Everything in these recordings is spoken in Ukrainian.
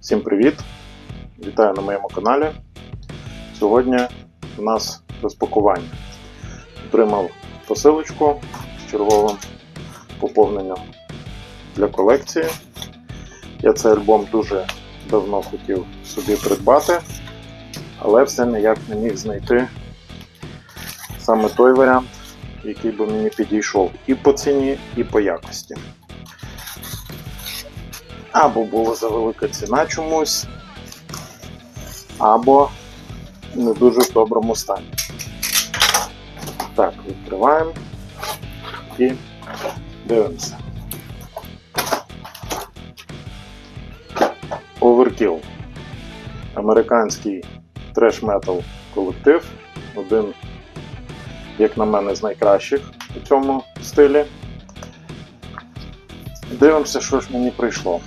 Всім привіт! Вітаю на моєму каналі. Сьогодні у нас розпакування. Отримав посилочку з черговим поповненням для колекції. Я цей альбом дуже давно хотів собі придбати, але все ніяк не міг знайти саме той варіант, який би мені підійшов і по ціні, і по якості. Або була завелика ціна чомусь, або не дуже в доброму стані. Так, відкриваємо і дивимося. Overkill. Американський треш-метал колектив. Один, як на мене, з найкращих у цьому стилі. Дивимося, що ж мені прийшло.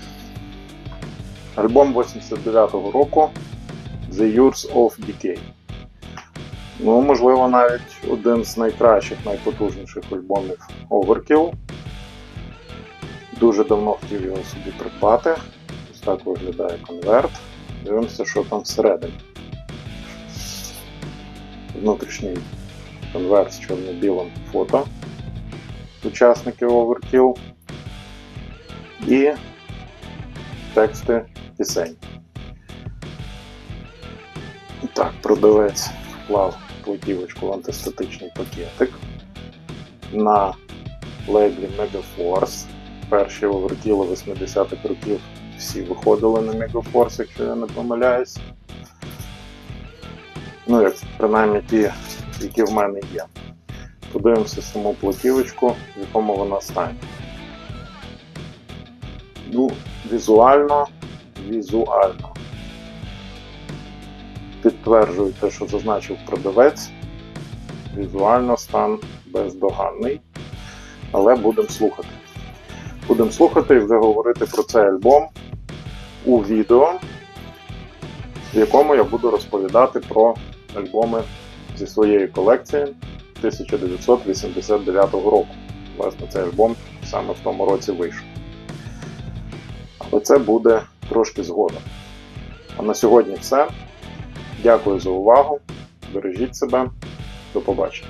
Альбом 89-го року The Years of Decay. Ну, можливо, навіть один з найкращих, найпотужніших альбомів Overkill. Дуже давно хотів його собі придбати. Ось так виглядає конверт. Дивимося, що там всередині. Внутрішній конверт з чорно-білим фото учасників Overkill і тексти пісень. Так, продавець вклав платівочку в антистатичний пакетик на лейблі Megaforce. Перші оверкіли 80-х років всі виходили на Megaforce, якщо я не помиляюсь. Ну, як принаймні ті, які в мене є. Подивимося саму платівочку, в якому вона стані. Ну, візуально, візуально. Підтверджую те, що зазначив продавець. Візуально стан бездоганний. Але будемо слухати. Будемо слухати і вже говорити про цей альбом у відео, в якому я буду розповідати про альбоми зі своєї колекції 1989 року. Власне, цей альбом саме в тому році вийшов. Але це буде трошки згодом. А на сьогодні все. Дякую за увагу. Бережіть себе. До побачення.